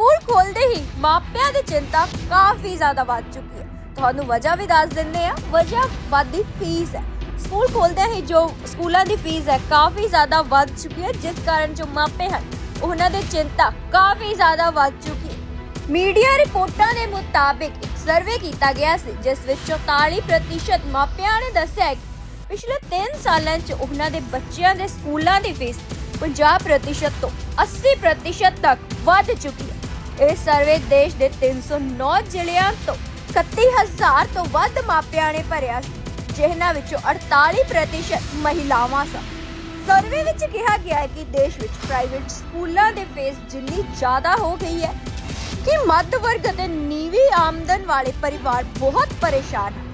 School ਖੋਲਦੇ ਹੀ ਮਾਪਿਆਂ ਦੀ ਚਿੰਤਾ ਕਾਫੀ ਜ਼ਿਆਦਾ ਵੱਧ ਚੁੱਕੀ ਹੈ। ਤੁਹਾਨੂੰ ਵਜ੍ਹਾ ਵੀ ਦੱਸ ਦਿੰਦੇ ਆ ਵਜ੍ਹਾ ਵੱਧਦੀ ਫੀਸ ਹੈ। ਸਕੂਲ ਖੋਲਦੇ ਹੀ ਜੋ ਸਕੂਲਾਂ ਦੀ ਫੀਸ ਹੈ ਕਾਫੀ ਜ਼ਿਆਦਾ ਵੱਧ ਚੁੱਕੀ ਹੈ, ਜਿਸ ਕਾਰਨ ਜੋ ਮਾਪੇ ਹਨ, ਉਹਨਾਂ ਦੀ ਚਿੰਤਾ ਕਾਫੀ ਜ਼ਿਆਦਾ ਵੱਧ ਚੁੱਕੀ ਹੈ। ਮੀਡੀਆ ਰਿਪੋਰਟਾਂ ਦੇ ਮੁਤਾਬਿਕ ਇੱਕ ਸਰਵੇ ਕੀਤਾ ਗਿਆ ਸੀ, ਜਿਸ ਵਿੱਚ 44% ਮਾਪਿਆਂ ਨੇ ਦੱਸਿਆ ਕਿ ਪਿਛਲੇ 3 ਸਾਲਾਂ 'ਚ ਉਹਨਾਂ ਦੇ ਬੱਚਿਆਂ ਦੇ ਸਕੂਲਾਂ ਦੀ ਫੀਸ 50% ਤੋਂ 80% ਤੱਕ ਵੱਧ ਚੁੱਕੀ ਹੈ। ਇਹ ਸਰਵੇ ਦੇਸ਼ ਦੇ 309 ਜ਼ਿਲ੍ਹਿਆਂ ਤੋਂ 31000 ਤੋਂ ਵੱਧ ਮਾਪਿਆਂ ਨੇ ਭਰਿਆ ਸੀ, ਜਿਨ੍ਹਾਂ ਵਿੱਚੋਂ 48% ਮਹਿਲਾਵਾਂ ਸਨ। ਸਰਵੇ ਵਿੱਚ ਕਿਹਾ ਗਿਆ ਹੈ ਕਿ ਦੇਸ਼ ਵਿੱਚ ਪ੍ਰਾਈਵੇਟ ਸਕੂਲਾਂ ਦੇ ਫੀਸ ਜਿੰਨੀ ਜ਼ਿਆਦਾ ਹੋ ਗਈ ਹੈ ਕਿ ਮੱਧ ਵਰਗ ਅਤੇ ਨੀਵੀਂ ਆਮਦਨ ਵਾਲੇ ਪਰਿਵਾਰ ਬਹੁਤ ਪਰੇਸ਼ਾਨ ਹਨ।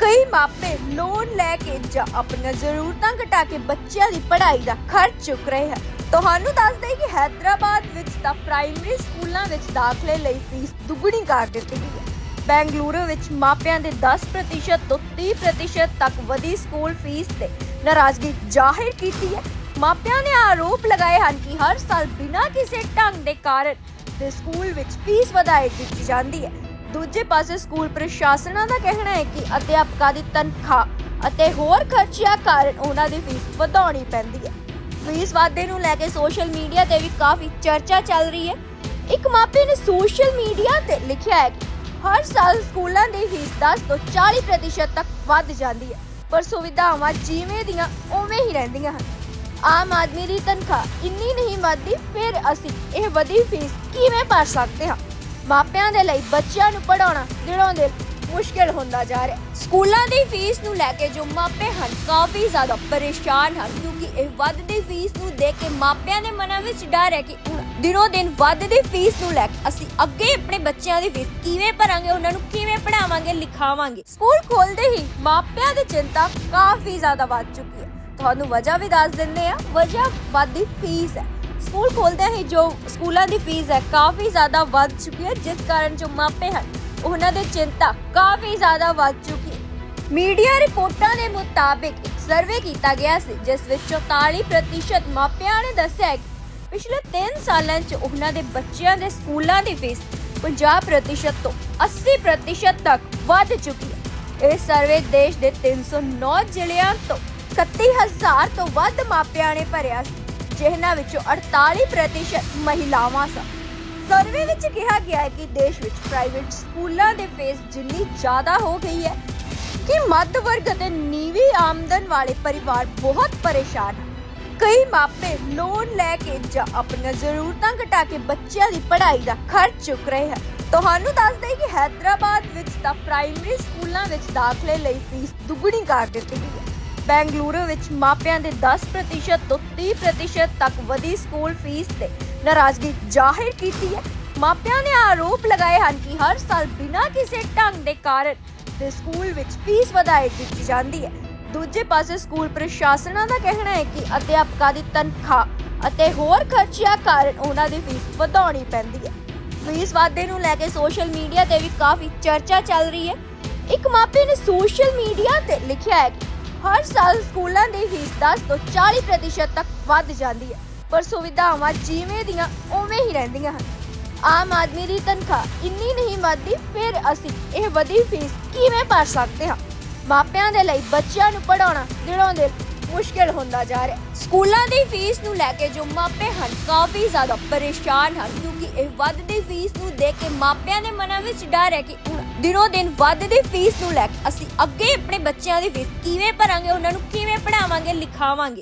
ਕਈ ਮਾਪੇ ਲੋਨ ਲੈ ਕੇ ਜਾਂ ਆਪਣੀਆਂ ਜ਼ਰੂਰਤਾਂ ਘਟਾ ਕੇ ਬੱਚਿਆਂ ਦੀ ਪੜ੍ਹਾਈ ਦਾ ਖਰਚ ਚੁੱਕ ਰਹੇ ਹਨ। ਤੁਹਾਨੂੰ ਦੱਸ ਦੇਈਏ ਕਿ ਹੈਦਰਾਬਾਦ ਵਿੱਚ ਤਾਂ ਪ੍ਰਾਇਮਰੀ ਸਕੂਲਾਂ ਵਿੱਚ ਦਾਖਲੇ ਲਈ ਫੀਸ ਦੁੱਗਣੀ ਕਰ ਦਿੱਤੀ ਗਈ ਹੈ। ਬੈਂਗਲੁਰੂ ਵਿੱਚ ਮਾਪਿਆਂ ਦੇ 10% ਤੋਂ 30% ਤੱਕ ਵਧੀ ਸਕੂਲ ਫੀਸ ਤੇ ਨਾਰਾਜ਼ਗੀ ਜ਼ਾਹਿਰ ਕੀਤੀ ਹੈ। ਮਾਪਿਆਂ ਨੇ ਆਰੋਪ ਲਗਾਏ ਹਨ ਕਿ ਹਰ ਸਾਲ ਬਿਨਾਂ ਕਿਸੇ ਢੰਗ ਦੇ ਕਾਰਨ ਦੇ ਸਕੂਲ ਵਿੱਚ ਫੀਸ ਵਧਾਈ ਦਿੱਤੀ ਜਾਂਦੀ ਹੈ। ਦੂਜੇ ਪਾਸੇ ਸਕੂਲ ਪ੍ਰਸ਼ਾਸਨਾਂ ਦਾ ਕਹਿਣਾ ਹੈ ਕਿ ਅਧਿਆਪਕਾਂ ਦੀ ਤਨਖਾਹ ਅਤੇ ਹੋਰ ਖਰਚਿਆਂ ਕਾਰਨ ਉਹਨਾਂ ਦੀ ਫੀਸ ਵਧਾਉਣੀ ਪੈਂਦੀ ਹੈ। ਫੀਸ ਵਾਧੇ ਨੂੰ ਲੈ ਕੇ ਸੋਸ਼ਲ ਮੀਡੀਆ ਤੇ ਵੀ ਕਾਫੀ ਚਰਚਾ ਚੱਲ ਰਹੀ ਹੈ। ਇੱਕ ਮਾਪੇ ਨੇ ਸੋਸ਼ਲ ਮੀਡੀਆ ਤੇ ਲਿਖਿਆ ਹੈ ਕਿ ਹਰ ਸਾਲ ਸਕੂਲਾਂ ਦੀ ਫੀਸ 10 ਤੋਂ 40% ਤੱਕ ਵੱਧ ਜਾਂਦੀ ਹੈ, ਪਰ ਸੁਵਿਧਾਵਾਂ ਜਿਵੇਂ ਦੀਆਂ ਉਵੇਂ ਹੀ ਰਹਿੰਦੀਆਂ ਹਨ। ਆਮ ਆਦਮੀ ਦੀ ਤਨਖਾਹ ਇੰਨੀ ਨਹੀਂ ਵੱਧਦੀ, ਫਿਰ ਅਸੀਂ ਇਹ ਵਧੀ ਫੀਸ ਕਿਵੇਂ ਭਰ ਸਕਦੇ ਹਾਂ? ਮਾਪਿਆਂ ਦੇ ਲਈ ਬੱਚਿਆਂ ਨੂੰ ਪੜਾਉਣਾ ਦਿਨੋਂ ਦਿਨ ਮੁਸ਼ਕਿਲ ਹੁੰਦਾ ਜਾ ਰਿਹਾ ਸਕੂਲਾਂ ਦੀ ਫੀਸ ਨੂੰ ਲੈ ਕੇ ਜੋ ਮਾਪੇ ਹਨ, ਕਾਫੀ ਜ਼ਿਆਦਾ ਪਰੇਸ਼ਾਨ ਹਨ, ਕਿਉਂਕਿ ਇਹ ਵੱਧਦੀ ਫੀਸ ਨੂੰ ਦੇਖ ਕੇ ਮਾਪਿਆਂ ਦੇ ਮਨਾਂ ਵਿੱਚ ਡਰ ਹੈ ਕਿ ਦਿਨੋ ਦਿਨ ਵੱਧਦੀ ਫੀਸ ਨੂੰ ਲੈ ਕੇ ਅਸੀਂ ਅੱਗੇ ਆਪਣੇ ਬੱਚਿਆਂ ਦੀ ਫੀਸ ਕਿਵੇਂ ਭਰਾਂਗੇ, ਉਹਨਾਂ ਨੂੰ ਕਿਵੇਂ ਪੜਾਵਾਂਗੇ ਲਿਖਾਵਾਂਗੇ। ਸਕੂਲ ਖੋਲਦੇ ਹੀ ਮਾਪਿਆਂ ਦੀ ਚਿੰਤਾ ਕਾਫੀ ਜ਼ਿਆਦਾ ਵੱਧ ਚੁੱਕੀ ਹੈ। ਤੁਹਾਨੂੰ ਵਜ੍ਹਾ ਵੀ ਦੱਸ ਦਿੰਦੇ ਆ ਵਜ੍ਹਾ ਵੱਧਦੀ ਫੀਸ ਹੈ। ਸਕੂਲ ਖੋਲਦੇ ਹੀ ਜੋ ਸਕੂਲਾਂ ਦੀ ਫੀਸ ਹੈ, ਕਾਫੀ ਜ਼ਿਆਦਾ ਵੱਧ ਚੁੱਕੀ ਹੈ, ਜਿਸ ਕਾਰਨ ਜੋ ਮਾਪੇ ਹਨ ਉਹਨਾਂ ਦੀ ਚਿੰਤਾ ਕਾਫੀ ਜ਼ਿਆਦਾ ਵੱਧ ਚੁੱਕੀ ਮੀਡੀਆ ਰਿਪੋਰਟਾਂ ਦੇ ਮੁਤਾਬਿਕ ਇੱਕ ਸਰਵੇ ਕੀਤਾ ਗਿਆ ਸੀ, ਜਿਸ ਵਿੱਚ 44% ਮਾਪਿਆਂ ਨੇ ਦੱਸਿਆ ਕਿ ਪਿਛਲੇ 3 ਸਾਲਾਂ 'ਚ ਉਹਨਾਂ ਦੇ ਬੱਚਿਆਂ ਦੇ ਸਕੂਲਾਂ ਦੀ ਫੀਸ 50% ਤੋਂ 80% ਤੱਕ ਵੱਧ ਚੁੱਕੀ ਹੈ। ਇਹ ਸਰਵੇ ਦੇਸ਼ ਦੇ 309 ਜ਼ਿਲ੍ਹਿਆਂ ਤੋਂ 31000 ਤੋਂ ਵੱਧ ਮਾਪਿਆਂ ਨੇ ਭਰਿਆ ਸੀ, ਜਿਨ੍ਹਾਂ ਵਿੱਚੋਂ 48% ਮਹਿਲਾਵਾਂ ਸਨ। ਸਰਵੇ ਵਿੱਚ ਕਿਹਾ ਗਿਆ ਹੈ ਕਿ ਦੇਸ਼ ਵਿੱਚ ਪ੍ਰਾਈਵੇਟ ਸਕੂਲਾਂ ਦੇ ਫੀਸ ਜਿੰਨੀ ਜ਼ਿਆਦਾ ਹੋ ਗਈ ਹੈ ਕਿ ਮੱਧ ਵਰਗ ਅਤੇ ਨੀਵੀਂ ਆਮਦਨ ਵਾਲੇ ਪਰਿਵਾਰ ਬਹੁਤ ਪਰੇਸ਼ਾਨ ਹਨ। ਕਈ ਮਾਪੇ ਲੋਨ ਲੈ ਕੇ ਜਾਂ ਆਪਣੀਆਂ ਜ਼ਰੂਰਤਾਂ ਘਟਾ ਕੇ ਬੱਚਿਆਂ ਦੀ ਪੜ੍ਹਾਈ ਦਾ ਖਰਚ ਚੁੱਕ ਰਹੇ ਹਨ। ਤੁਹਾਨੂੰ ਦੱਸ ਦੇਈਏ ਕਿ ਹੈਦਰਾਬਾਦ ਵਿੱਚ ਤਾਂ ਪ੍ਰਾਇਮਰੀ ਸਕੂਲਾਂ ਵਿੱਚ ਦਾਖਲੇ ਲਈ ਫੀਸ ਦੁੱਗਣੀ ਕਰ ਦਿੱਤੀ ਗਈ ਹੈ। ਬੈਂਗਲੁਰੂ ਵਿੱਚ ਮਾਪਿਆਂ ਦੇ 10% ਤੋਂ 30% ਤੱਕ ਵਧੀ ਸਕੂਲ ਫੀਸ ਤੇ ਨਾਰਾਜ਼ਗੀ ਜ਼ਾਹਿਰ ਕੀਤੀ ਹੈ। ਮਾਪਿਆਂ ਨੇ ਆਰੋਪ ਲਗਾਏ ਹਨ ਕਿ ਹਰ ਸਾਲ ਬਿਨਾਂ ਕਿਸੇ ਢੰਗ ਦੇ ਕਾਰਨ ਦੇ ਸਕੂਲ ਵਿੱਚ ਫੀਸ ਵਧਾਈ ਦਿੱਤੀ ਜਾਂਦੀ ਹੈ। ਦੂਜੇ ਪਾਸੇ ਸਕੂਲ ਪ੍ਰਸ਼ਾਸਨਾਂ ਦਾ ਕਹਿਣਾ ਹੈ ਕਿ ਅਧਿਆਪਕਾਂ ਦੀ ਤਨਖਾਹ ਅਤੇ ਹੋਰ ਖਰਚਿਆਂ ਕਾਰਨ ਉਹਨਾਂ ਦੀ ਫੀਸ ਵਧਾਉਣੀ ਪੈਂਦੀ ਹੈ। ਫੀਸ ਵਾਧੇ ਨੂੰ ਲੈ ਕੇ ਸੋਸ਼ਲ ਮੀਡੀਆ ਤੇ ਵੀ ਕਾਫੀ ਚਰਚਾ ਚੱਲ ਰਹੀ ਹੈ। ਇੱਕ ਮਾਪੇ ਨੇ ਸੋਸ਼ਲ ਮੀਡੀਆ ਤੇ ਲਿਖਿਆ ਹੈ ਕਿ ਹਰ ਸਾਲ ਸਕੂਲਾਂ ਦੀ ਫੀਸ 10 ਤੋਂ 40% ਤੱਕ ਵੱਧ ਜਾਂਦੀ ਹੈ। ਪਰ ਸੁਵਿਧਾਵਾਂ ਜਿਵੇਂ ਦੀਆਂ ਉਵੇਂ ਹੀ ਰਹਿੰਦੀਆਂ ਹਨ। ਆਮ ਆਦਮੀ ਦੀ ਤਨਖਾਹ ਇੰਨੀ ਨਹੀਂ ਵੱਧਦੀ, ਫਿਰ ਅਸੀਂ ਇਹ ਵਧੀ ਫੀਸ ਕਿਵੇਂ ਭਰ ਸਕਦੇ ਹਾਂ? ਮਾਪਿਆਂ ਦੇ ਲਈ ਬੱਚਿਆਂ ਨੂੰ ਪੜਾਉਣਾ ਦਿਨੋਂ ਦਿਨ ਮੁਸ਼ਕਿਲ ਹੁੰਦਾ ਜਾ ਰਿਹਾ ਸਕੂਲਾਂ ਦੀ ਫੀਸ ਨੂੰ ਲੈ ਕੇ ਜੋ ਮਾਪੇ ਹਨ, ਕਾਫੀ ਜ਼ਿਆਦਾ ਪਰੇਸ਼ਾਨ ਹਨ, ਕਿਉਂਕਿ ਇਹ ਵੱਧਦੀ ਫੀਸ ਨੂੰ ਦੇਖ ਕੇ ਮਾਪਿਆਂ ਦੇ ਮਨਾਂ ਵਿੱਚ ਡਰ ਹੈ ਕਿ ਦਿਨੋ ਦਿਨ ਵੱਧਦੀ ਫੀਸ ਨੂੰ ਲੈ ਕੇ ਅਸੀਂ ਅੱਗੇ ਆਪਣੇ ਬੱਚਿਆਂ ਦੀ ਫੀਸ ਕਿਵੇਂ ਭਰਾਂਗੇ, ਉਹਨਾਂ ਨੂੰ ਕਿਵੇਂ ਪੜਾਵਾਂਗੇ ਲਿਖਾਵਾਂਗੇ।